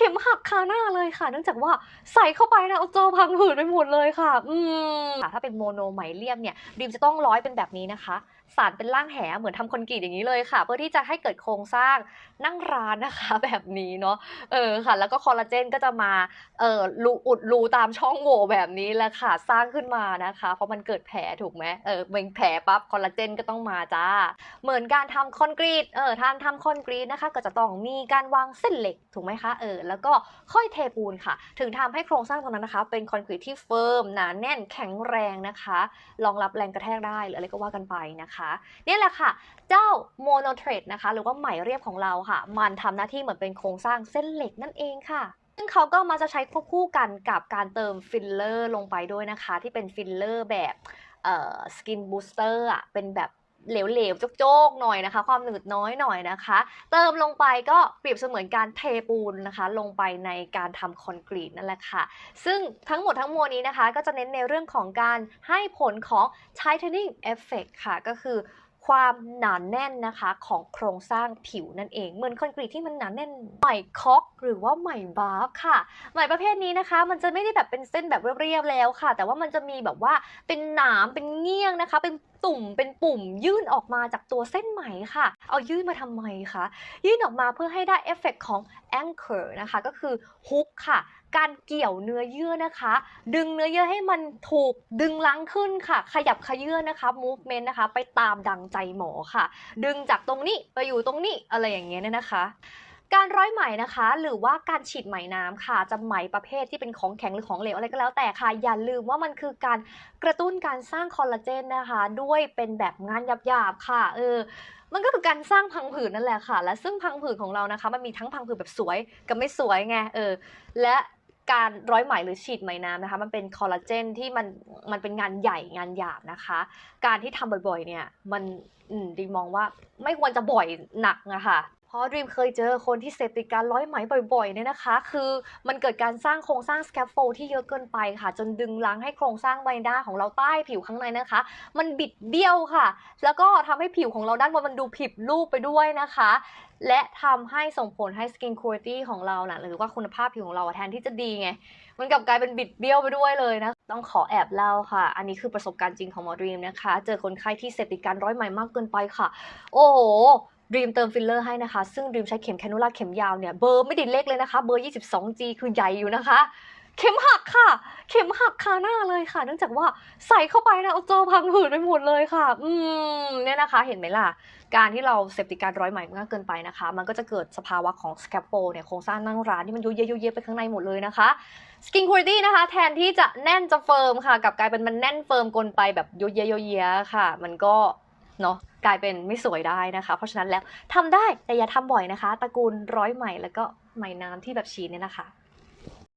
เข็มหักคาหน้าเลยค่ะ เนื่องจากว่าใส่เข้าไปนะเอาเจอพังผืดไปหมดเลยค่ะ อืมถ้าเป็นโมโนไหมเลียมเนี่ยดีมจะต้องร้อยเป็นแบบนี้นะคะสารเป็นร่างแหเหมือนทำคอนกรีตอย่างนี้เลยค่ะ เพื่อที่จะให้เกิดโครงสร้างนั่งร้านนะคะแบบนี้เนาะเออค่ะ แล้วก็คอลลาเจนก็จะมาเออรูอุดรูตามช่องโหว่แบบนี้แหละค่ะสร้างขึ้นมานะคะ เพราะมันเกิดแผลถูกไหมเออเป็นแผลปั๊บคอลลาเจนก็ต้องมาจ้า เหมือนการทำคอนกรีตเออทางทำคอนกรีตนะคะ ก็จะต้องมีการวางเส้นเหล็กถูกไหมคะเออแล้วก็ค่อยเทปูนค่ะ ถึงทำให้โครงสร้างตรงนั้นนะคะ เป็นคอนกรีตที่เฟิร์มหนาแน่นแข็งแรงนะคะรองรับแรงกระแทกได้หรืออะไรก็ว่ากันไปนะคะนี่แหละค่ะ เจ้าโมโนเทรดนะคะ หรือว่าไหมเรียบของเราค่ะ มันทำหน้าที่เหมือนเป็นโครงสร้างเส้นเหล็กนั่นเองค่ะซึ่งเขาก็มาจะใช้ควบคู่กันกับการเติมฟิลเลอร์ลงไปด้วยนะคะ ที่เป็นฟิลเลอร์แบบสกินบูสเตอร์อะเป็นแบบ เหลวๆ โจกๆ หน่อยนะคะ ความหนืดน้อยหน่อยนะคะ เติมลงไปก็เปรียบเสมือนการเทปูนนะคะ ลงไปในการทำคอนกรีตนั่นแหละค่ะ ซึ่งทั้งหมดทั้งมวลนี้นะคะ ก็จะเน้นในเรื่องของการให้ผลของ tightening effect ค่ะ ก็คือ ความหนาแน่นนะคะของโครงสร้างผิวนั่นเอง เหมือนคอนกรีตที่มันหนาแน่นไหมคอกหรือว่าไหมบาร์ฟค่ะไหมประเภทนี้นะคะ มันจะไม่ได้แบบเป็นเส้นแบบเรียบๆแล้วค่ะ แต่ว่ามันจะมีแบบว่าเป็นหนามเป็นเงี้ยงนะคะ เป็นตุ่มเป็นปุ่มยื่นออกมาจากตัวเส้นไหมค่ะ เอายื่นมาทำไมคะยื่นออกมาเพื่อให้ได้เอฟเฟกของ anchor นะคะก็คือฮุกค่ะ การเกี่ยวเนื้อเยื่อนะคะ ดึงเนื้อเยื่อให้มันถูกดึงลังขึ้นค่ะ ขยับขยื่นนะคะ movement นะคะ ไปตามดังใจหมอค่ะ ดึงจากตรงนี้ไปอยู่ตรงนี้อะไรอย่างเงี้ยเนี่ยนะคะการร้อยไหมนะคะ หรือว่าการฉีดไหมน้ำค่ะจะไหมประเภทที่เป็นของแข็งหรือของเหลวอะไรก็แล้วแต่ค่ะ อย่าลืมว่ามันคือการกระตุ้นการสร้างคอลลาเจนนะคะ ด้วยเป็นแบบงานหยาบๆค่ะเออมันก็คือการสร้างพังผืดนั่นแหละค่ะ และซึ่งพังผืดของเรานะคะ มันมีทั้งพังผืดแบบสวยกับไม่สวยไงเออและ การร้อยไหมหรือฉีดไหมน้ำนะคะ มันเป็นคอลลาเจนที่มันมันเป็นงานใหญ่งานหยาบนะคะ การที่ทำบ่อยๆ เนี่ย มันมดีมองว่าไม่ควรจะบ่อยหนักนะคะ เพราะดรีมเคยเจอคนที่เสพติดการร้อยไหมบ่อยๆเนี่ยนะคะ คือมันเกิดการสร้างโครงสร้างสแคฟโฟลที่เยอะเกินไปค่ะ จนดึงล้างให้โครงสร้างใบหน้าของเราใต้ผิวข้างในนะคะ มันบิดเบี้ยวค่ะ แล้วก็ทำให้ผิวของเราด้านบนมันดูผิดรูปไปด้วยนะคะ และทำให้ส่งผลให้ skin quality ของเรานะหรือว่าคุณภาพผิวของเราแทนที่จะดีไง มันกลับกลายเป็นบิดเบี้ยวไปด้วยเลยนะต้องขอแอบเล่าค่ะ อันนี้คือประสบการณ์จริงของหมอดรีมนะคะ เจอคนไข้ที่เสพติดการร้อยไหมมากเกินไปค่ะ โอ้โห ดีมเติมฟิลเลอร์ให้นะคะ ซึ่งดีมใช้เข็มแคนูล่าเข็มยาวเนี่ย เบอร์ไม่ได้เล็กเลยนะคะ เบอร์ 22G คือใหญ่อยู่นะคะ เข็มหักค่ะ เข็มหักคาหน้าเลยค่ะ เนื่องจากว่าใส่เข้าไปนะเอาเจอพังผืดไปหมดเลยค่ะ อืมเนี่ยนะคะ เห็นไหมล่ะ การที่เราเสพติดการร้อยไหมมากเกินไปนะคะ มันก็จะเกิดสภาวะของ scaffold เนี่ยโครงสร้างนั่งร้านที่มันยุยเยยุยเยไปข้างในหมดเลยนะคะ skin quality นะคะแทนที่จะแน่นจะเฟิร์มค่ะกลับกลายเป็นมันแน่นเฟิร์มกลไปแบบยุยเยยุยเยค่ะ มันก็ เนาะกลายเป็นไม่สวยได้นะคะ เพราะฉะนั้นแล้วทำได้แต่อย่าทำบ่อยนะคะ ตระกูลร้อยไหมแล้วก็ไหมน้ำที่แบบฉีเนี่ยนะคะ